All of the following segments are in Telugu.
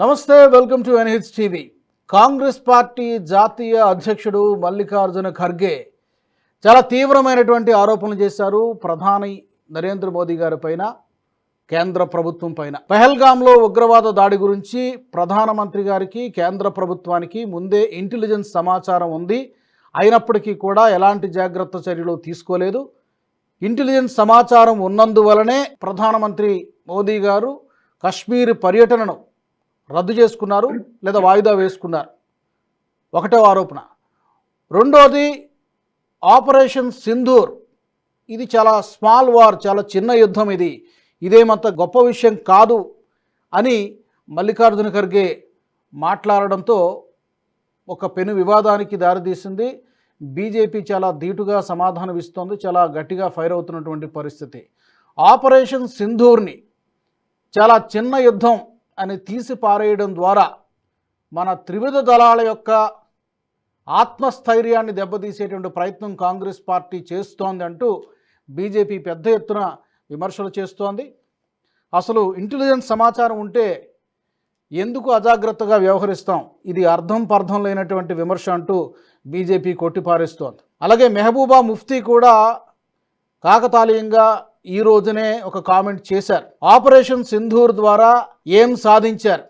నమస్తే welcome to NH TV. Congress party జాతీయ అధ్యక్షుడు మల్లికార్జున ఖర్గే చాలా తీవ్రమైనటువంటి ఆరోపణలు చేశారు. ప్రధాని నరేంద్ర మోదీ గారి పైన కేంద్ర ప్రభుత్వం పైన. పెహల్గాంలో ఉగ్రవాద దాడి గురించి ప్రధానమంత్రి గారికి కేంద్ర ప్రభుత్వానికి ముందే ఇంటెలిజెన్స్ సమాచారం ఉంది. అయినప్పటికీ కూడా ఎలాంటి జాగ్రత్త చర్యలు తీసుకోలేదు. ఇంటెలిజెన్స్ సమాచారం ఉన్నందువలనే ప్రధానమంత్రి మోదీ గారు కశ్మీర్ పర్యటనను రద్దు చేసుకున్నారు లేదా వాయిదా వేసుకున్నారు. ఒకటో ఆరోపణ. రెండోది ఆపరేషన్ సింధూర్. ఇది చాలా స్మాల్ వార్ చాలా చిన్న యుద్ధం ఇది. ఇదేమంత గొప్ప విషయం కాదు అని మల్లికార్జున ఖర్గే మాట్లాడడంతో ఒక పెను వివాదానికి దారితీసింది. బీజేపీ చాలా ధీటుగా సమాధానం ఇస్తోంది చాలా గట్టిగా ఫైర్ అవుతున్నటువంటి పరిస్థితి. ఆపరేషన్ సింధూర్ని చాలా చిన్న యుద్ధం అని తీసి పారేయడం ద్వారా మన త్రివిధ దళాల యొక్క ఆత్మస్థైర్యాన్ని దెబ్బతీసేటువంటి ప్రయత్నం కాంగ్రెస్ పార్టీ చేస్తోంది అంటూ బీజేపీ పెద్ద ఎత్తున విమర్శలు చేస్తోంది. అసలు ఇంటెలిజెన్స్ సమాచారం ఉంటే ఎందుకు అజాగ్రత్తగా వ్యవహరిస్తాం? ఇది అర్థం పర్థం లేనటువంటి విమర్శ అంటూ బీజేపీ కొట్టిపారేస్తోంది. అలాగే మెహబూబా ముఫ్తీ కూడా కాకతాళీయంగా ఈ రోజునే ఒక కామెంట్ చేశారు. ఆపరేషన్ సింధూర్ ద్వారా ఏం సాధించారు?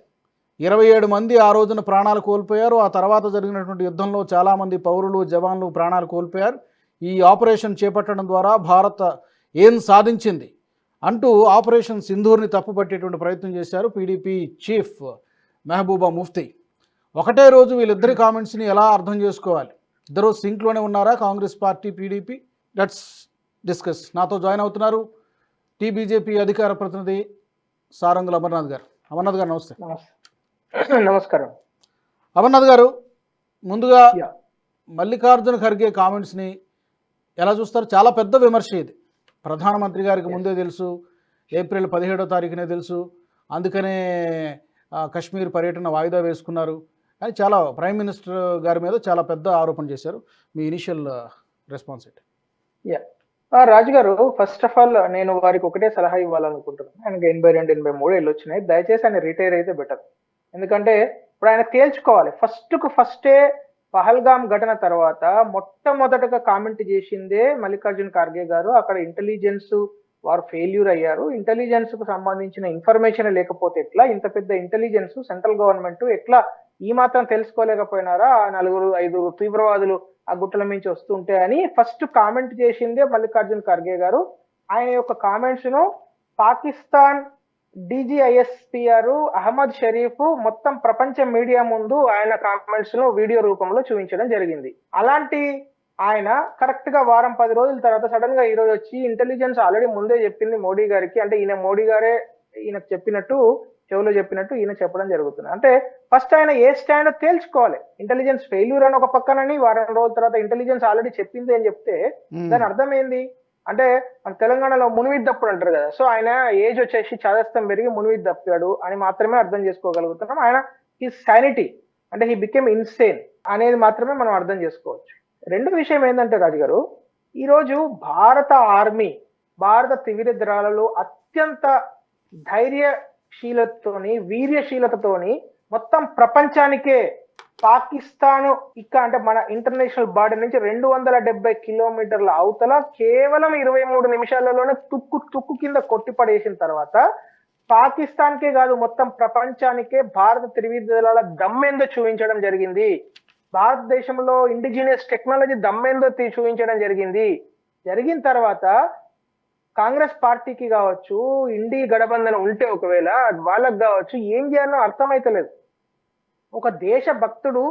ఇరవై ఏడు మంది ఆ రోజున ప్రాణాలు కోల్పోయారు. ఆ తర్వాత జరిగినటువంటి యుద్ధంలో చాలామంది పౌరులు జవాన్లు ప్రాణాలు కోల్పోయారు. ఈ ఆపరేషన్ చేపట్టడం ద్వారా భారత్ ఏం సాధించింది? అంటూ ఆపరేషన్ సింధూర్ని తప్పుపట్టేటువంటి ప్రయత్నం చేశారు పీడీపీ చీఫ్ మెహబూబా ముఫ్తీ. ఒకటే రోజు వీళ్ళిద్దరి కామెంట్స్ని ఎలా అర్థం చేసుకోవాలి? ఇద్దరు సింక్లోనే ఉన్నారా? Congress party PDP? That's discuss. నాతో జాయిన్ అవుతున్నారు టీ బీజేపీ అధికార ప్రతినిధి సారంగుల అమర్నాథ్ గారు. అమర్నాథ్ గారు నమస్తే. నమస్- నమస్కారం. అమర్నాథ్ గారు ముందుగా. మల్లికార్జున ఖర్గే కామెంట్స్ని ఎలా చూస్తారు? చాలా పెద్ద విమర్శ ఇది. ప్రధానమంత్రి గారికి ముందే తెలుసు ఏప్రిల్ పదిహేడో తారీఖునే తెలుసు. అందుకనే కశ్మీర్ పర్యటన వాయిదా వేసుకున్నారు. అని చాలా ప్రైమ్ మినిస్టర్ గారి మీద చాలా పెద్ద ఆరోపణ చేశారు. మీ ఇనిషియల్ రెస్పాన్స్ ఏంటి? రాజుగారు రాజు గారు ఫస్ట్ ఆఫ్ ఆల్ నేను వారికి ఒకటే సలహా ఇవ్వాలనుకుంటున్నాను. ఆయనకి ఎనభై రెండు ఎనభై మూడు ఏళ్ళు వచ్చినాయి దయచేసి ఆయన రిటైర్ అయితే బెటర్ ఎందుకంటే ఇప్పుడు ఆయన తేల్చుకోవాలి. ఫస్ట్కు ఫస్టే పహల్గామ్ ఘటన తర్వాత మొట్టమొదటగా కామెంట్ చేసిందే మల్లికార్జున్ ఖార్గే గారు. అక్కడ ఇంటెలిజెన్స్ వారు ఫెయిల్యూర్ అయ్యారు. ఇంటెలిజెన్స్కు సంబంధించిన ఇన్ఫర్మేషన్ లేకపోతే ఎట్లా? ఇంత పెద్ద ఇంటెలిజెన్స్ సెంట్రల్ గవర్నమెంట్ ఎట్లా ఈ మాత్రం తెలుసుకోలేకపోయినారా? ఆ నలుగురు ఐదుగురు తీవ్రవాదులు ఆ గుట్టల మించి వస్తుంటే అని ఫస్ట్ కామెంట్ చేసిందే మల్లికార్జున్ ఖర్గే గారు. ఆయన యొక్క కామెంట్స్ను పాకిస్తాన్ డిజిఐఎస్పిఆర్ అహ్మద్ షరీఫ్ మొత్తం ప్రపంచ మీడియా ముందు ఆయన కామెంట్స్ను వీడియో రూపంలో చూపించడం జరిగింది. అలాంటి ఆయన కరెక్ట్గా వారం పది రోజుల తర్వాత సడన్గా ఈ రోజు వచ్చి ఇంటెలిజెన్స్ ఆల్రెడీ ముందే చెప్పింది మోడీ గారికి. అంటే ఈయన మోడీ గారే ఈయనకు చెప్పినట్టు చెవులో చెప్పినట్టు ఈయన చెప్పడం జరుగుతుంది. అంటే ఫస్ట్ ఆయన ఏ స్టాండ్ తేల్చుకోవాలి? ఇంటెలిజెన్స్ ఫెయిల్యూర్ అని ఒక పక్కనని వారం రోజుల తర్వాత ఇంటెలిజెన్స్ ఆల్రెడీ చెప్పింది అని చెప్తే దాని అర్థం ఏంది? అంటే మన తెలంగాణలో మునివిద్ దప్పుడు అంటారు కదా. సో ఆయన ఏజ్ వచ్చేసి చాదస్తం పెరిగి మునివిద్ దప్పాడు అని మాత్రమే అర్థం చేసుకోగలుగుతున్నాం. ఆయన ఈ సానిటీ అంటే హీ బికెమ్ ఇన్సేన్ అనేది మాత్రమే మనం అర్థం చేసుకోవచ్చు. రెండో విషయం ఏంటంటే రాజు గారు ఈరోజు భారత ఆర్మీ భారత త్రివిధ దళాలలో అత్యంత శీలతోని వీర్యశీలతతోని మొత్తం ప్రపంచానికే పాకిస్తాన్ ఇక్క అంటే మన ఇంటర్నేషనల్ బార్డర్ నుంచి రెండు వందల డెబ్బై కిలోమీటర్ల అవతల కేవలం ఇరవై మూడు నిమిషాలలోనే తుక్కు తుక్కు కింద కొట్టిపడేసిన తర్వాత పాకిస్తాన్కే కాదు మొత్తం ప్రపంచానికే భారత త్రివిధ దళాల దమ్మేందో చూపించడం జరిగింది. భారతదేశంలో ఇండిజినియస్ టెక్నాలజీ దమ్మేందో చూపించడం జరిగింది. జరిగిన తర్వాత కాంగ్రెస్ పార్టీకి కావచ్చు ఇండి గడబంధన ఉంటే ఒకవేళ వాళ్ళకి కావచ్చు ఏం చేయాలో అర్థమైతలేదు. ఒక దేశ భక్తుడు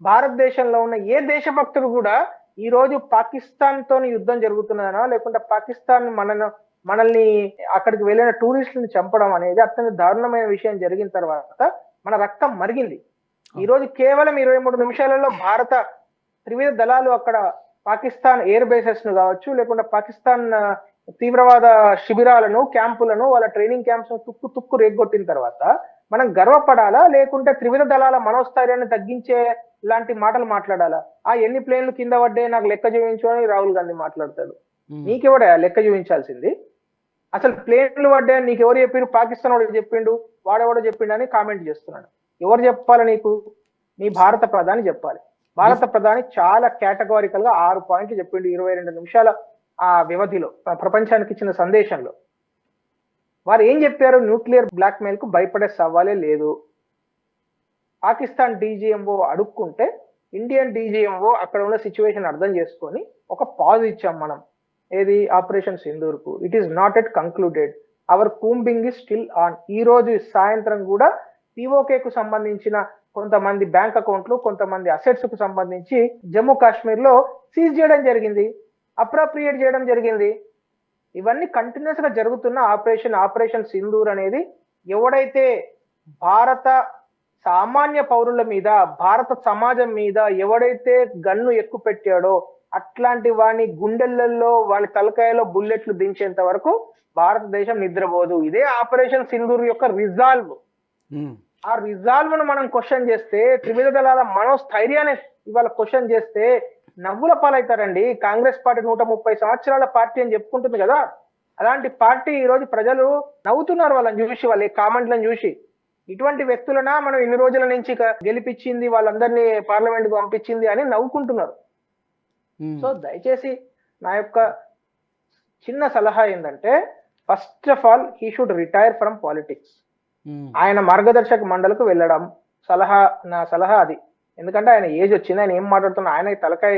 భారతదేశంలో ఉన్న ఏ దేశభక్తుడు కూడా ఈ రోజు పాకిస్తాన్ తోని యుద్ధం జరుగుతున్నదనో లేకుంటే పాకిస్తాన్ మనను మనల్ని అక్కడికి వెళ్ళిన టూరిస్టులను చంపడం అనేది అత్యంత దారుణమైన విషయం జరిగిన తర్వాత మన రక్తం మరిగింది. ఈ రోజు కేవలం ఇరవై మూడు నిమిషాలలో భారత త్రివిధ దళాలు అక్కడ పాకిస్తాన్ ఎయిర్ బేసెస్ను కావచ్చు లేకుంటే పాకిస్తాన్ తీవ్రవాద శిబిరాలను క్యాంపులను వాళ్ళ ట్రైనింగ్ క్యాంప్స్ తుక్కు తుక్కు రేగొట్టిన తర్వాత మనం గర్వపడాలా? లేకుంటే త్రివిధ దళాల మనోస్థైర్యాన్ని తగ్గించే లాంటి మాటలు మాట్లాడాలా? ఆ ఎన్ని ప్లేన్లు కింద పడ్డాయి? నాకు లెక్క చూపించు అని రాహుల్ గాంధీ మాట్లాడతాడు. నీకెవడా లెక్క చూపించాల్సింది? అసలు ప్లేన్లు పడ్డాయని నీకు ఎవరు చెప్పారు పాకిస్తాన్ వాడు చెప్పిండు వాడెవడో చెప్పిండని కామెంట్ చేస్తున్నాడు. ఎవరు చెప్పాలి నీకు? నీ భారత ప్రధాని చెప్పాలి. భారత ప్రధాని చాలా కేటగారికల్గా ఆరు పాయింట్లు చెప్పిండు. ఇరవై రెండు నిమిషాల ఆ వ్యవధిలో ప్ర- ప్రపంచానికి ఇచ్చిన సందేశంలో. వారు ఏం చెప్పారు? న్యూక్లియర్ బ్లాక్ మెయిల్కు భయపడే సవాలే లేదు. పాకిస్తాన్ డీజీఎంఓ అడుక్కుంటే ఇండియన్ డీజీఎంఓ అక్కడ ఉన్న సిచ్యువేషన్ అర్థం చేసుకొని ఒక పాజ్ ఇచ్చాం మనం. ఏది? Operation సింధూర్కు it is not at concluded our combing is still on ఈ రోజు సాయంత్రం కూడా పిఓకే కు సంబంధించిన కొంతమంది బ్యాంక్ అకౌంట్లు కొంతమంది అసెట్స్కు సంబంధించి జమ్మూ కాశ్మీర్లో సీజ్ చేయడం జరిగింది. అప్రాప్రియేట్ చేయడం జరిగింది. ఇవన్నీ కంటిన్యూస్గా జరుగుతున్న ఆపరేషన్ ఆపరేషన్ సింధూర్ అనేది ఎవడైతే భారత సామాన్య పౌరుల మీద భారత సమాజం మీద ఎవడైతే గన్ను ఎక్కువ పెట్టాడో అట్లాంటి వాని గుండెలలో వాళ్ళ తలకాయలో బుల్లెట్లు దించేంత వరకు భారతదేశం నిద్రపోదు. ఇదే ఆపరేషన్ సింధూర్ యొక్క రిజాల్వ్ ఉమ్, ఆ రిజాల్వ్ను మనం క్వశ్చన్ చేస్తే త్రివిధ దళాల మనోస్థైర్యాన్ని ఇవాళ క్వశ్చన్ చేస్తే నవ్వుల పాలవుతారండి కాంగ్రెస్ పార్టీ నూట ముప్పై సంవత్సరాల పార్టీ అని చెప్పుకుంటుంది కదా. అలాంటి పార్టీ ఈ రోజు ప్రజలు నవ్వుతున్నారు వాళ్ళని చూసి వాళ్ళ కామెంట్లను చూసి. ఇటువంటి వ్యక్తులనా మనం ఇన్ని రోజుల నుంచి గెలిపించింది వాళ్ళందరినీ పార్లమెంట్కు పంపించింది అని నవ్వుకుంటున్నారు. సో దయచేసి నా యొక్క చిన్న సలహా ఏంటంటే first of all he should retire from politics. ఆయన మార్గదర్శక మండలికి వెళ్ళడం సలహా నా సలహా అది. ఎందుకంటే ఆయన ఏజ్ వచ్చింది ఆయన ఏం మాట్లాడుతున్నా ఆయన తలకాయ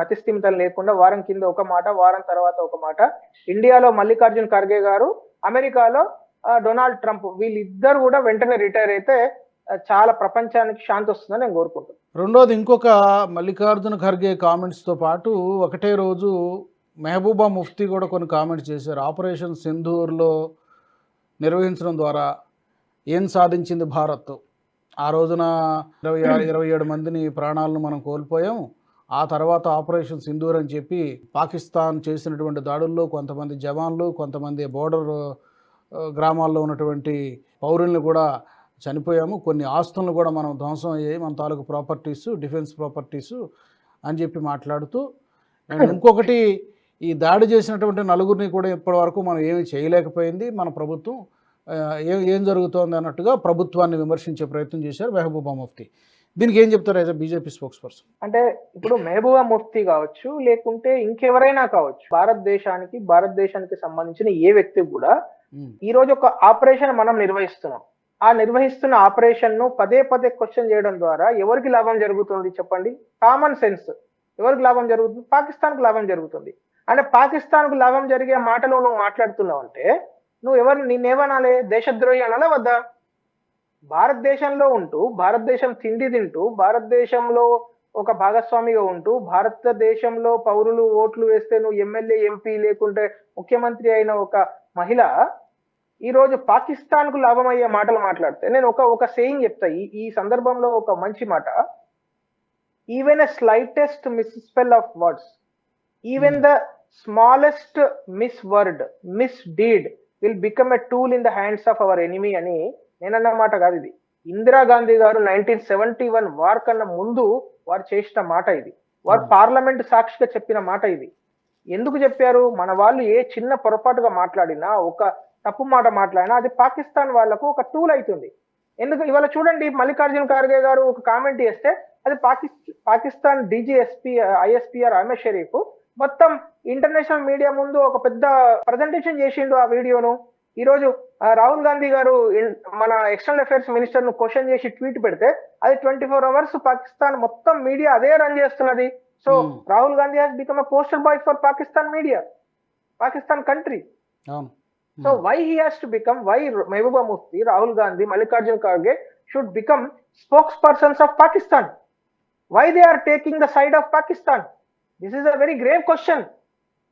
మతిస్థిమితం లేకుండా వారం కింద ఒక మాట వారం తర్వాత ఒక మాట. ఇండియాలో మల్లికార్జున్ ఖర్గే గారు అమెరికాలో డొనాల్డ్ ట్రంప్ వీళ్ళిద్దరు కూడా వెంటనే రిటైర్ అయితే చాలా ప్రపంచానికి శాంతి వస్తుందని నేను కోరుకుంటున్నాను రెండోది ఇంకొక మల్లికార్జున ఖర్గే కామెంట్స్తో పాటు ఒకటే రోజు మెహబూబా ముఫ్తీ కూడా కొన్ని కామెంట్స్ చేశారు. ఆపరేషన్ సింధూర్లో నిర్వహించడం ద్వారా ఏం సాధించింది భారత్? ఆ రోజున ఇరవై ఆరు ఇరవై ఏడు మందిని ప్రాణాలను మనం కోల్పోయాం. ఆ తర్వాత ఆపరేషన్ సింధూర్ అని చెప్పి పాకిస్తాన్ చేసినటువంటి దాడుల్లో కొంతమంది జవాన్లు కొంతమంది బోర్డర్ గ్రామాల్లో ఉన్నటువంటి పౌరుల్ని కూడా చనిపోయాము. కొన్ని ఆస్తులను కూడా మనం ధ్వంసం అయ్యాయి. మన తాలూకు ప్రాపర్టీస్ డిఫెన్స్ ప్రాపర్టీస్ అని చెప్పి మాట్లాడుతూ అండ్ ఇంకొకటి ఈ దాడి చేసినటువంటి నలుగురిని కూడా ఇప్పటివరకు మనం ఏమీ చేయలేకపోయింది. మన ప్రభుత్వం ఏ ఏం జరుగుతోంది అన్నట్టుగా ప్రభుత్వాన్ని విమర్శించే ప్రయత్నం చేశారు మెహబూబా ముఫ్తీ. దీనికి ఏం చెప్తారు యాజ్ బీజేపీ స్పోక్స్ పర్సన్ అంటే ఇప్పుడు మెహబూబా ముఫ్తీ కావచ్చు లేకుంటే ఇంకెవరైనా కావచ్చు భారతదేశానికి భారతదేశానికి సంబంధించిన ఏ వ్యక్తి కూడా ఈ రోజు ఒక ఆపరేషన్ మనం నిర్వహిస్తున్నాం. ఆ నిర్వహిస్తున్న ఆపరేషన్ను పదే పదే క్వశ్చన్ చేయడం ద్వారా ఎవరికి లాభం జరుగుతుంది చెప్పండి? Common sense. ఎవరికి లాభం జరుగుతుంది? పాకిస్తాన్కు లాభం జరుగుతుంది. అంటే పాకిస్తాన్కు లాభం జరిగే మాటలు నువ్వు మాట్లాడుతున్నావు అంటే నువ్వు ఎవరు నిన్నేమనాలి? దేశద్రోహి అనాలా వద్దా? భారతదేశంలో ఉంటూ భారతదేశం తిండి తింటూ భారతదేశంలో ఒక భాగస్వామిగా ఉంటూ భారతదేశంలో పౌరులు ఓట్లు వేస్తే నువ్వు ఎమ్మెల్యే ఎంపీ లేకుంటే ముఖ్యమంత్రి అయిన ఒక మహిళ ఈ రోజు పాకిస్తాన్కు లాభం అయ్యే మాటలు మాట్లాడితే నేను ఒక ఒక సేయింగ్ చెప్తా. ఈ ఈ సందర్భంలో ఒక మంచి మాట. Even a slightest misspell of words even the smallest misword misdeed will become a tool in the hands of our enemy అని నేనన్న మాట కాదు ఇది. ఇందిరాగాంధీ గారు నైన్టీన్ సెవెంటీ వన్ వార్ కన్నా ముందు వారు చేసిన మాట ఇది. వారు Hmm. పార్లమెంట్ సాక్షిగా చెప్పిన మాట ఇది. ఎందుకు చెప్పారు? మన వాళ్ళు ఏ చిన్న పొరపాటుగా మాట్లాడినా ఒక తప్పు మాట మాట్లాడినా అది పాకిస్తాన్ వాళ్ళకు ఒక టూల్ అవుతుంది ఎందుకు? ఇవాళ చూడండి మల్లికార్జున ఖార్గే గారు ఒక కామెంట్ చేస్తే అది పాకిస్తాన్ పాకిస్తాన్ డీజీఎస్పీ ఐఎస్పీఆర్ అహ్మద్ షరీఫ్ మొత్తం ఇంటర్నేషనల్ మీడియా ముందు ఒక పెద్ద ప్రజెంటేషన్ చేసిండు ఆ వీడియోను ఈ రోజు ఆ, రాహుల్ గాంధీ గారు మన ఎక్స్టర్నల్ అఫైర్స్ మినిస్టర్ను క్వశ్చన్ చేసి ట్వీట్ పెడితే అది ట్వంటీ ఫోర్ అవర్స్ పాకిస్తాన్ మొత్తం మీడియా అదే రన్ చేస్తున్నది so Hmm. Rahul Gandhi has become a poster boy for Pakistan media Pakistan country అవును So why he has to become, why Mehbooba Mufti, Rahul Gandhi, Mallikarjun Kharge should become spokespersons of Pakistan? Why they are taking the side of Pakistan? This is a very grave question.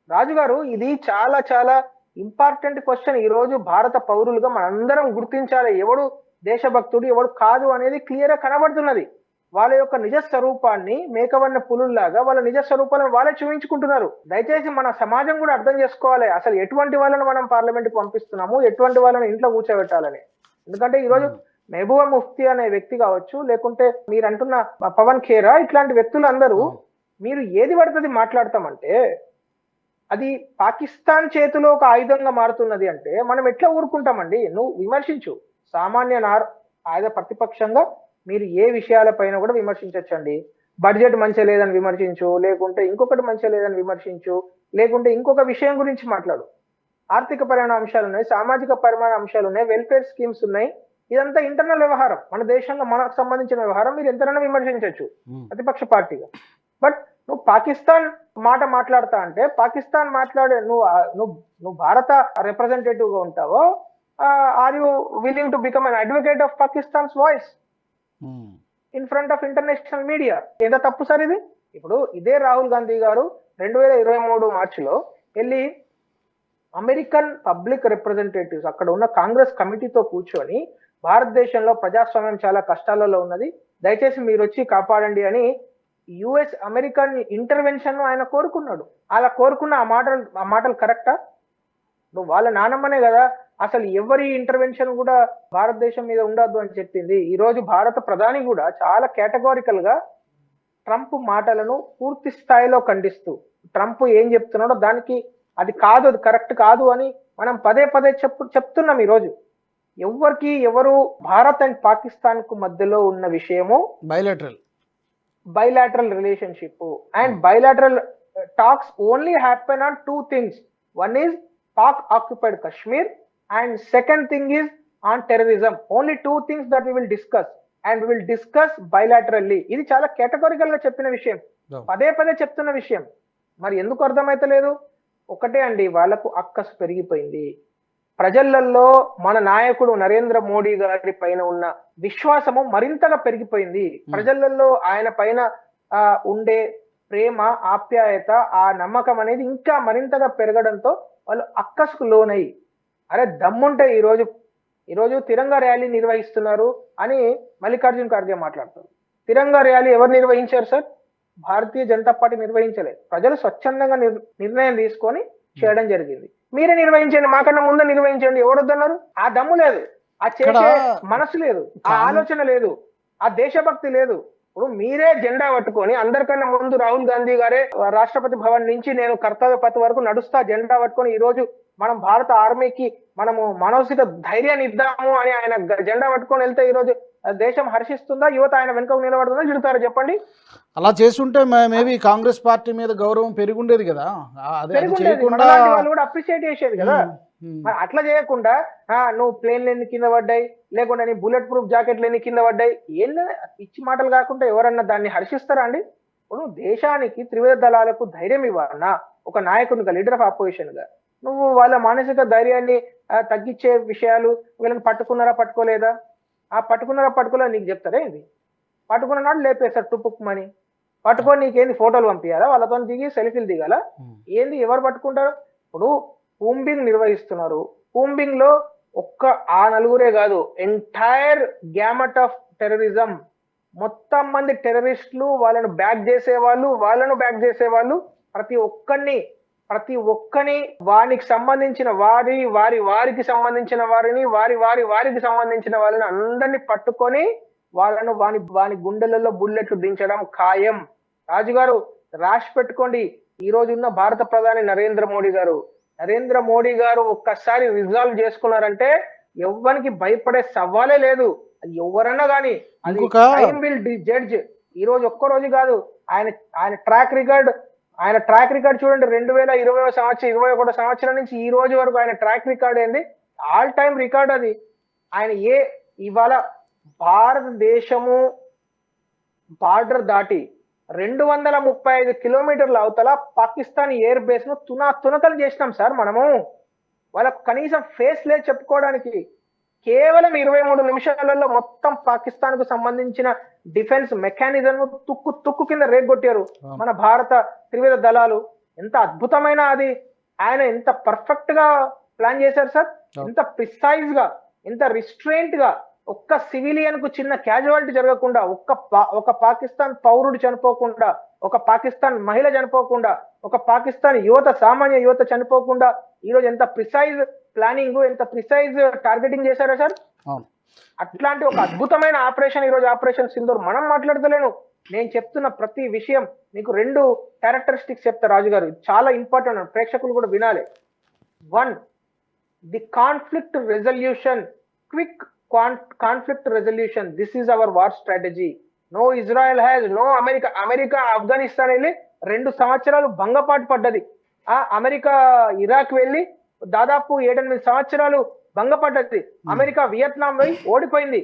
Raju garu ఇది చాలా చాలా ఇంపార్టెంట్ క్వశ్చన్ ఈ రోజు భారత పౌరులుగా మనందరం గుర్తించాలి. ఎవడు దేశభక్తుడు ఎవడు కాదు అనేది క్లియర్గా కనబడుతున్నది. వాళ్ళ యొక్క నిజ స్వరూపాన్ని మేకవన్న పులుల్లాగా వాళ్ళ నిజ స్వరూపాలను వాళ్ళే చూపించుకుంటున్నారు దయచేసి మన సమాజం కూడా అర్థం చేసుకోవాలి. అసలు ఎటువంటి వాళ్ళని మనం పార్లమెంట్కి పంపిస్తున్నాము? ఎటువంటి వాళ్ళని ఇంట్లో కూర్చోబెట్టాలని? ఎందుకంటే ఈ రోజు మెహబూబా ముఫ్తీ అనే వ్యక్తి కావచ్చు లేకుంటే మీరు అంటున్న పవన్ ఖేరా ఇట్లాంటి వ్యక్తులు అందరూ మీరు ఏది పడుతుంది మాట్లాడతామంటే అది పాకిస్తాన్ చేతిలో ఒక ఆయుధంగా మారుతున్నది అంటే మనం ఎట్లా ఊరుకుంటామండి? నువ్వు విమర్శించు. సామాన్య నార్ ఆయన ప్రతిపక్షంగా మీరు ఏ విషయాలపైన కూడా విమర్శించవచ్చండి బడ్జెట్ మంచిగా లేదని విమర్శించు లేకుంటే ఇంకొకటి మంచిగా లేదని విమర్శించు లేకుంటే ఇంకొక విషయం గురించి మాట్లాడు. ఆర్థిక పరిమాణ అంశాలు ఉన్నాయి సామాజిక పరిమాణ అంశాలు ఉన్నాయి వెల్ఫేర్ స్కీమ్స్ ఉన్నాయి. ఇదంతా ఇంటర్నల్ వ్యవహారం. మన దేశంలో మనకు సంబంధించిన వ్యవహారం మీరు ఎంతైనా విమర్శించవచ్చు. ప్రతిపక్ష పార్టీగా. బట్ పాకిస్తాన్ మాట మాట్లాడతా అంటే పాకిస్తాన్ మాట్లాడే నువ్వు నువ్వు నువ్వు భారత రిప్రజెంటేటివ్గా ఉంటావో are you willing to become an advocate of Pakistan's voice. In front of international media ఎంత తప్పు సార్ ఇది ఇప్పుడు ఇదే రాహుల్ గాంధీ గారు రెండు వేల ఇరవై మూడు మార్చిలో వెళ్ళి అమెరికన్ పబ్లిక్ రిప్రజెంటేటివ్స్ అక్కడ ఉన్న కాంగ్రెస్ కమిటీతో కూర్చొని భారతదేశంలో ప్రజాస్వామ్యం చాలా కష్టాలలో ఉన్నది దయచేసి మీరు వచ్చి కాపాడండి అని యుఎస్ అమెరికన్ ఇంటర్వెన్షన్ ఆయన కోరుకున్నాడు. అలా కోరుకున్న ఆ మాటలు ఆ మాటలు కరెక్టా వాళ్ళ నానమ్మనే కదా అసలు ఎవరి ఇంటర్వెన్షన్ కూడా భారతదేశం మీద ఉండద్దు అని చెప్పింది. ఈ రోజు భారత ప్రధాని కూడా చాలా కేటగారికల్గా ట్రంప్ మాటలను పూర్తి స్థాయిలో ఖండిస్తూ ట్రంప్ ఏం చెప్తున్నాడో దానికి అది కాదు అది కరెక్ట్ కాదు అని మనం పదే పదే చెప్పు చెప్తున్నాం ఈరోజు ఎవరికి ఎవరు భారత్ అండ్ పాకిస్తాన్కు మధ్యలో ఉన్న విషయము bilateral bilateral relationship and bilateral uh, talks only happen on two things one is pak occupied kashmir and second thing is on terrorism only two things that we will discuss and we will discuss bilaterally ఇది చాలా కేటగారికల్గా చెప్పిన విషయం. పదే పదే చెప్తున్న విషయం మరి ఎందుకు అర్థమైతలేదు ఒకటే అండి వాళ్ళకు అక్కసు పెరిగిపోయింది ప్రజలలో మన నాయకుడు నరేంద్ర మోడీ గారి పైన ఉన్న విశ్వాసము మరింతగా పెరిగిపోయింది. ప్రజలలో ఆయన పైన ఉండే ప్రేమ ఆప్యాయత ఆ నమ్మకం అనేది ఇంకా మరింతగా పెరగడంతో వాళ్ళు అక్కసుకు లోనయ్యి అరే దమ్ముంటే ఈరోజు ఈరోజు తిరంగా ర్యాలీ నిర్వహిస్తున్నారు అని మల్లికార్జున్ ఖర్గే మాట్లాడతారు. తిరంగా ర్యాలీ ఎవరు నిర్వహించారు సార్? భారతీయ జనతా పార్టీ నిర్వహించలేదు. ప్రజలు స్వచ్ఛందంగా నిర్- నిర్ణయం తీసుకొని చేయడం జరిగింది. మీరే నిర్వహించండి మాకన్నా ముందే నిర్వహించండి. ఎవరు వద్దన్నారు ఆ దమ్ము లేదు. ఆ చేసే మనసు లేదు. ఆ ఆలోచన లేదు. ఆ దేశభక్తి లేదు. ఇప్పుడు మీరే జెండా పట్టుకొని అందరికన్నా ముందు రాహుల్ గాంధీ గారే రాష్ట్రపతి భవన్ నుంచి నేను కర్తవ్య పథ్ వరకు నడుస్తా జెండా పట్టుకొని ఈ రోజు మనం భారత ఆర్మీకి మనము మానసిక ధైర్యాన్ని ఇద్దాము అని ఆయన జెండా పట్టుకొని వెళ్తే ఈ రోజు దేశం హర్షిస్తుందా? యువత ఆయన వెనుకకు నిలబడుతుందా? చెడుతారా? చెప్పండి. అలా చేస్తుంటే మేబీ కాంగ్రెస్ పార్టీ మీద గౌరవం పెరుగుండేది కదా. వాళ్ళు కూడా అప్రిషియేట్ చేసేది కదా. మరి అట్లా చేయకుండా నువ్వు ప్లేన్ లేని కింద పడ్డాయి లేకుండా నీ బుల్లెట్ ప్రూఫ్ జాకెట్ లేని కింద పడ్డాయి ఏంది పిచ్చి మాటలు కాకుండా ఎవరన్నా దాన్ని హర్షిస్తారా అండి? ఇప్పుడు దేశానికి త్రివిధ దళాలకు ధైర్యం ఇవ్వాలన్నా ఒక నాయకునిగా లీడర్ ఆఫ్ అపోజిషన్గా నువ్వు వాళ్ళ మానసిక ధైర్యాన్ని తగ్గించే విషయాలు వీళ్ళని పట్టుకున్నారా పట్టుకోలేదా? ఆ పట్టుకున్నారా పట్టుకోలేదా నీకు చెప్తారా ఏంది? పట్టుకున్న నాడు లేపేస్తారు టుపుక్మని పట్టుకొని నీకేంది ఫోటోలు పంపించాలా వాళ్ళతో దిగి సెల్ఫీలు దిగాలా. ఏంది ఎవరు పట్టుకుంటారు? ఇప్పుడు కూంబింగ్ నిర్వహిస్తున్నారు. కూంబింగ్లో ఒక్క ఆ నలుగురే కాదు ఎంటైర్ గ్యామట్ ఆఫ్ టెర్రరిజం మొత్తం మంది టెర్రరిస్టులు వాళ్ళను బ్యాక్ చేసేవాళ్ళు వాళ్ళను బ్యాక్ చేసేవాళ్ళు ప్రతి ఒక్కరిని ప్రతి ఒక్కని వారికి సంబంధించిన వారి వారి వారికి సంబంధించిన వారిని వారి వారి వారికి సంబంధించిన వాళ్ళని అందరినీ పట్టుకొని వాళ్ళను వాని వాని గుండెలలో బుల్లెట్లు దించడం ఖాయం. రాజుగారు రాసి పెట్టుకోండి. ఈ రోజు ఉన్న భారత ప్రధాని నరేంద్ర మోడీ గారు. నరేంద్ర మోడీ గారు ఒక్కసారి రిజాల్వ్ చేసుకున్నారంటే ఎవ్వరికి భయపడే సవాలే లేదు. అది ఎవరన్నా కానీ అది జడ్జ్ ఈ రోజు ఒక్క రోజు కాదు ఆయన ఆయన ట్రాక్ రికార్డ్ ఆయన ట్రాక్ రికార్డ్ చూడండి రెండు వేల ఇరవై సంవత్సరం ఇరవై ఒకటో సంవత్సరం నుంచి ఈ రోజు వరకు ఆయన ట్రాక్ రికార్డ్ ఏంది? ఆల్ టైమ్ రికార్డ్ అది. ఆయన ఏ ఇవాళ భారతదేశము బార్డర్ దాటి రెండు వందల ముప్పై ఐదు కిలోమీటర్ల అవతల పాకిస్తాన్ ఎయిర్ బేస్ను తునా తునకలు చేసినాం సార్ మనము. వాళ్ళకు కనీసం ఫేస్ లేదు చెప్పుకోవడానికి. కేవలం ఇరవై మూడు నిమిషాలలో మొత్తం పాకిస్తాన్కు సంబంధించిన డిఫెన్స్ మెకానిజం తుక్కు తుక్కు కింద రేగొట్టారు. మన భారత త్రివిధ దళాలు. ఎంత అద్భుతమైన అది. ఆయన ఎంత పర్ఫెక్ట్గా ప్లాన్ చేశారు సార్. ఎంత ప్రిసైజ్గా ఎంత రిస్ట్రెయింట్గా ఒక్క సివిలియన్కు చిన్న క్యాజువాలిటీ జరగకుండా ఒక్క ఒక పాకిస్తాన్ పౌరుడు చనిపోకుండా ఒక పాకిస్తాన్ మహిళ చనిపోకుండా ఒక పాకిస్తాన్ యువత సామాన్య యువత చనిపోకుండా ఈ రోజు ఎంత ప్రిసైజ్ ప్లానింగ్ ఎంత ప్రిసైజ్ టార్గెటింగ్ చేశారా సార్? అట్లాంటి ఒక అద్భుతమైన ఆపరేషన్ ఈ రోజు ఆపరేషన్ సింధూర్ మనం మాట్లాడతలేను. నేను చెప్తున్న ప్రతి విషయం మీకు రెండు క్యారెక్టరిస్టిక్స్ చెప్తా రాజు గారు ఇది చాలా ఇంపార్టెంట్ ప్రేక్షకులు కూడా వినాలి. One the conflict resolution quick conflict resolution this is our war strategy no Israel has no America America Afghanistan వెళ్ళి రెండు సంవత్సరాలు భంగపాటు పడ్డది. ఆ అమెరికా ఇరాక్ వెళ్ళి దాదాపు ఏడెనిమిది సంవత్సరాలు భంగపడ్డది. అమెరికా వియత్నాం పోయి ఓడిపోయింది.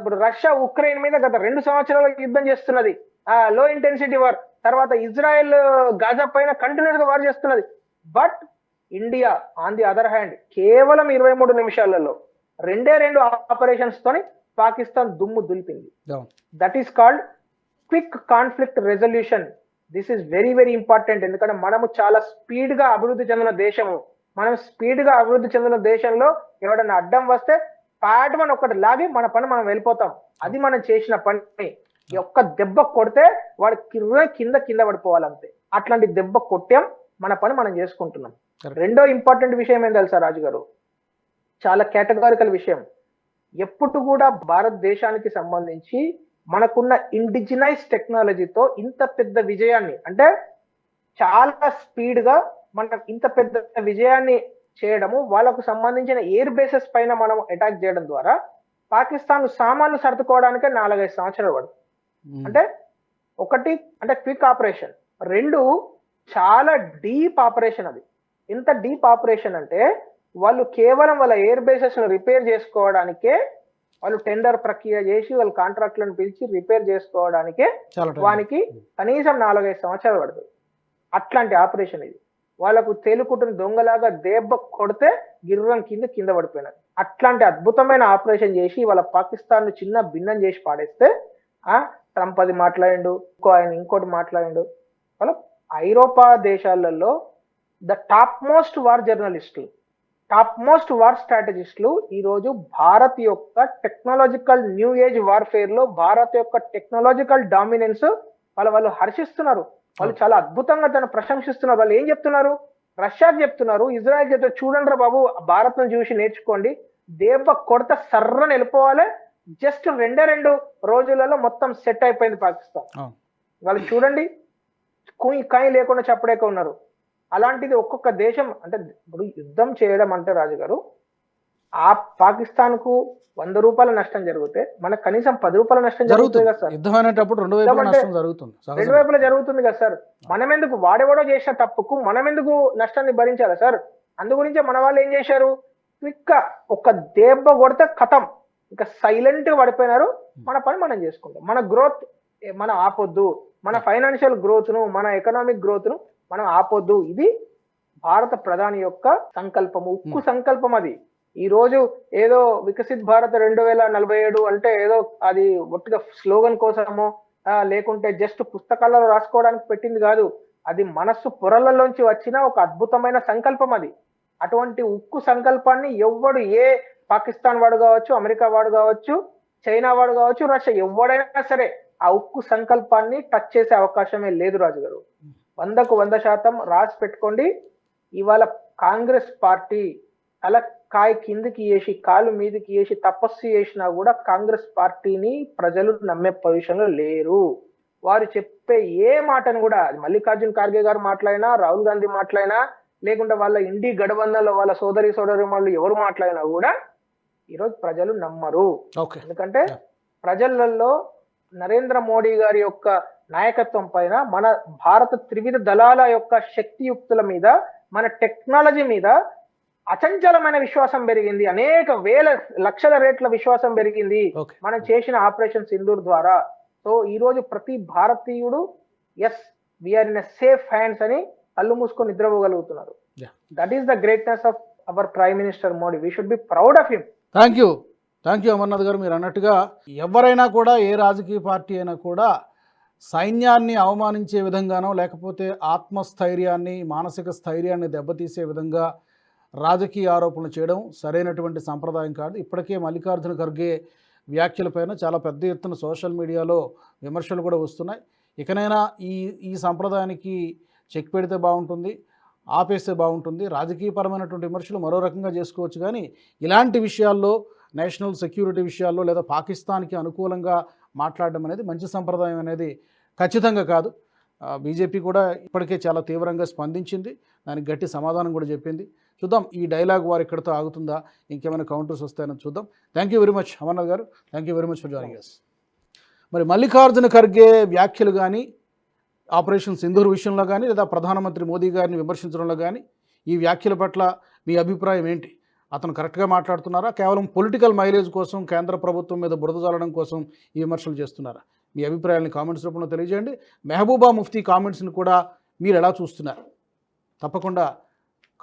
ఇప్పుడు రష్యా ఉక్రెయిన్ మీద గత రెండు సంవత్సరాలు యుద్ధం చేస్తున్నది. ఆ లో ఇంటెన్సిటీ వార్ తర్వాత ఇజ్రాయెల్ గాజా పైన కంటిన్యూస్గా వార్ చేస్తున్నది. But India on the other hand కేవలం ఇరవై మూడు నిమిషాలలో రెండే రెండు ఆపరేషన్స్ తోని పాకిస్తాన్ దుమ్ము దులిపింది. That is called quick conflict resolution this is very very important ఎందుకంటే మనము చాలా స్పీడ్గా అభివృద్ధి చెందిన దేశము. మనం స్పీడ్గా అభివృద్ధి చెందిన దేశంలో ఎవడన్నా అడ్డం వస్తే పాట్ మన ఒకటి లాగి మన పని మనం వెళ్ళిపోతాం. అది మనం చేసిన పని. ఒక్క దెబ్బ కొడితే వాడు కిర్ర కింద కింద పడిపోవాలంతే. అట్లాంటి దెబ్బ కొట్టాం మన పని మనం చేసుకుంటున్నాం. రెండో ఇంపార్టెంట్ విషయం ఏం తెలుసా రాజు గారు చాలా కేటగారికల్ విషయం. ఎప్పుడు కూడా భారతదేశానికి సంబంధించి మనకున్న ఇండిజినైజ్ టెక్నాలజీతో ఇంత పెద్ద విజయాన్ని అంటే చాలా స్పీడ్గా మనం ఇంత పెద్ద విజయాన్ని చేయడము వాళ్ళకు సంబంధించిన ఎయిర్ బేసెస్ పైన మనం అటాక్ చేయడం ద్వారా పాకిస్తాన్ సామాన్లు సర్దుకోవడానికే నాలుగైదు సంవత్సరాలు పడుతుంది. ఉమ్. అంటే ఒకటి అంటే క్విక్ ఆపరేషన్ రెండు చాలా డీప్ ఆపరేషన్ అది. ఎంత డీప్ ఆపరేషన్ అంటే వాళ్ళు కేవలం వాళ్ళ ఎయిర్ బేసెస్ను రిపేర్ చేసుకోవడానికే వాళ్ళు టెండర్ ప్రక్రియ చేసి వాళ్ళ కాంట్రాక్టులను పిలిచి రిపేర్ చేసుకోవడానికే. వానికి కనీసం నాలుగైదు సంవత్సరాలు పడుతుంది. అట్లాంటి ఆపరేషన్ ఇది. వాళ్ళకు తేలుకుంటున్న దొంగలాగా దెబ్బ కొడితే గిర్రం కింద కింద పడిపోయినది. అట్లాంటి అద్భుతమైన ఆపరేషన్ చేసి వాళ్ళ పాకిస్తాన్ చిన్న భిన్నం చేసి పాడేస్తే ఆ ట్రంప్ అది మాట్లాడిండు ఇంకో ఆయన ఇంకోటి మాట్లాడిండు. వాళ్ళ ఐరోపా దేశాలలో ద టాప్ మోస్ట్ వార్ జర్నలిస్టులు టాప్ మోస్ట్ వార్ స్ట్రాటజిస్టులు ఈరోజు భారత్ యొక్క టెక్నాలజికల్ న్యూ ఏజ్ వార్ఫేర్లో భారత్ యొక్క టెక్నాలజికల్ డామినెన్స్ వాళ్ళ వాళ్ళు హర్షిస్తున్నారు. వాళ్ళు చాలా అద్భుతంగా దాన్ని ప్రశంసిస్తున్నారు. వాళ్ళు ఏం చెప్తున్నారు? రష్యాకి చెప్తున్నారు. ఇజ్రాయెల్ చెప్తారు చూడండి రా బాబు భారత్ను చూసి నేర్చుకోండి. దెబ్బ కొడత సర్రని వెళ్ళిపోవాలి. జస్ట్ రెండే రెండు రోజులలో మొత్తం సెట్ అయిపోయింది పాకిస్తాన్. వాళ్ళు చూడండి. కుయి కాయి లేకుండా చప్పుడేక ఉన్నారు. అలాంటిది ఒక్కొక్క దేశం అంటే ఇప్పుడు యుద్ధం చేయడం అంటే రాజుగారు ఆ పాకిస్తాన్కు వంద రూపాయల నష్టం జరిగితే మనకు కనీసం పది రూపాయల నష్టం జరుగుతుంది కదా సార్. యుద్ధం అనేటప్పుడు రెండు వైపుల నష్టం జరుగుతుంది. రెండు. వైపులా జరుగుతుంది కదా సార్. మనం ఎందుకు వాడెవడో చేసిన తప్పుకు మనం ఎందుకు నష్టాన్ని భరించాలి సార్? అందు గురించే మన వాళ్ళు ఏం చేశారు? క్విక్ ఒక దెబ్బ కొడితే కథం ఇంకా సైలెంట్గా పడిపోయినారు మన పని మనం చేసుకుంటాం. మన గ్రోత్ మనం ఆపొద్దు. మన ఫైనాన్షియల్ గ్రోత్ను మన ఎకనామిక్ గ్రోత్ను మనం ఆపొద్దు. ఇది భారత ప్రధాని యొక్క సంకల్పము ఉక్కు సంకల్పం అది. ఈ రోజు ఏదో వికసిత్ భారత్ రెండు వేల నలభై ఏడు అంటే ఏదో అది ఒట్టిగా స్లోగన్ కోసమో లేకుంటే జస్ట్ పుస్తకాలలో రాసుకోవడానికి పెట్టింది కాదు. అది మనస్సు పొరలలోంచి వచ్చిన ఒక అద్భుతమైన సంకల్పం అది. అటువంటి ఉక్కు సంకల్పాన్ని ఎవ్వడు ఏ పాకిస్తాన్ వాడు కావచ్చు అమెరికా వాడు కావచ్చు చైనా వాడు కావచ్చు రష్యా ఎవడైనా సరే ఆ ఉక్కు సంకల్పాన్ని టచ్ చేసే అవకాశమే లేదు రాజు గారు వందకు వంద శాతం రాసి పెట్టుకోండి. ఇవాళ కాంగ్రెస్ పార్టీ అలా కాయ కిందికి వేసి కాలు మీదకి వేసి తపస్సు చేసినా కూడా కాంగ్రెస్ పార్టీని ప్రజలు నమ్మే పొజిషన్లో లేరు. వారు చెప్పే ఏ మాటను కూడా మల్లికార్జున్ ఖార్గే గారు మాట్లాడినా రాహుల్ గాంధీ మాట్లాడినా లేకుంటే వాళ్ళ ఇండి గడబంధంలో వాళ్ళ సోదరి సోదరి వాళ్ళు ఎవరు మాట్లాడినా కూడా ఈరోజు ప్రజలు నమ్మరు. ఓకే. ఎందుకంటే. ప్రజలలో నరేంద్ర మోడీ గారి యొక్క నాయకత్వం పైన మన భారత త్రివిధ దళాల యొక్క శక్తియుక్తుల మీద మన టెక్నాలజీ మీద అచంచలమైన విశ్వాసం పెరిగింది. అనేక వేల లక్షల రేట్ల విశ్వాసం పెరిగింది. మనం చేసిన ఆపరేషన్ సింధూర్ ద్వారా. సో ఈ రోజు ప్రతి భారతీయుడు as we are in safe hands అని కళ్ళు మూసుకొని నిద్రపోగలుగుతున్నారు. That is the greatness of our prime minister Modi we should be proud of him thank you thank you Amarnath garu. మీరు అన్నట్టుగా ఎవరైనా కూడా ఏ రాజకీయ పార్టీ అయినా కూడా సైన్యాన్ని అవమానించే విధంగానో లేకపోతే ఆత్మస్థైర్యాన్ని మానసిక స్థైర్యాన్ని దెబ్బతీసే విధంగా రాజకీయ ఆరోపణలు చేయడం సరైనటువంటి సంప్రదాయం కాదు. ఇప్పటికే మల్లికార్జున ఖర్గే వ్యాఖ్యలపైన చాలా పెద్ద ఎత్తున సోషల్ మీడియాలో విమర్శలు కూడా వస్తున్నాయి. ఇకనైనా ఈ ఈ సంప్రదాయానికి చెక్ పెడితే బాగుంటుంది ఆపేస్తే బాగుంటుంది. రాజకీయపరమైనటువంటి విమర్శలు మరో రకంగా చేసుకోవచ్చు. కానీ ఇలాంటి విషయాల్లో నేషనల్ సెక్యూరిటీ విషయాల్లో లేదా పాకిస్తాన్కి అనుకూలంగా మాట్లాడడం అనేది మంచి సంప్రదాయం అనేది ఖచ్చితంగా కాదు. బీజేపీ కూడా ఇప్పటికే చాలా తీవ్రంగా స్పందించింది. దానికి గట్టి సమాధానం కూడా చెప్పింది. చూద్దాం ఈ డైలాగ్ వారు ఇక్కడతో ఆగుతుందా? ఇంకేమైనా కౌంటర్స్ వస్తాయని చూద్దాం. Thank you very much Amarnath garu. Thank you very much for joining us. మరి మల్లికార్జున ఖర్గే వ్యాఖ్యలు కానీ ఆపరేషన్ సింధూర్ విషయంలో కానీ లేదా ప్రధానమంత్రి మోదీ గారిని విమర్శించడంలో కానీ ఈ వ్యాఖ్యల పట్ల మీ అభిప్రాయం ఏంటి? అతను కరెక్ట్గా మాట్లాడుతున్నారా? కేవలం పొలిటికల్ మైలేజ్ కోసం కేంద్ర ప్రభుత్వం మీద బురద జల్లడం కోసం ఈ విమర్శలు చేస్తున్నారా? మీ అభిప్రాయాన్ని కామెంట్స్ రూపంలో తెలియజేయండి. మెహబూబా ముఫ్తీ కామెంట్స్ని కూడా మీరు ఎలా చూస్తున్నారు? తప్పకుండా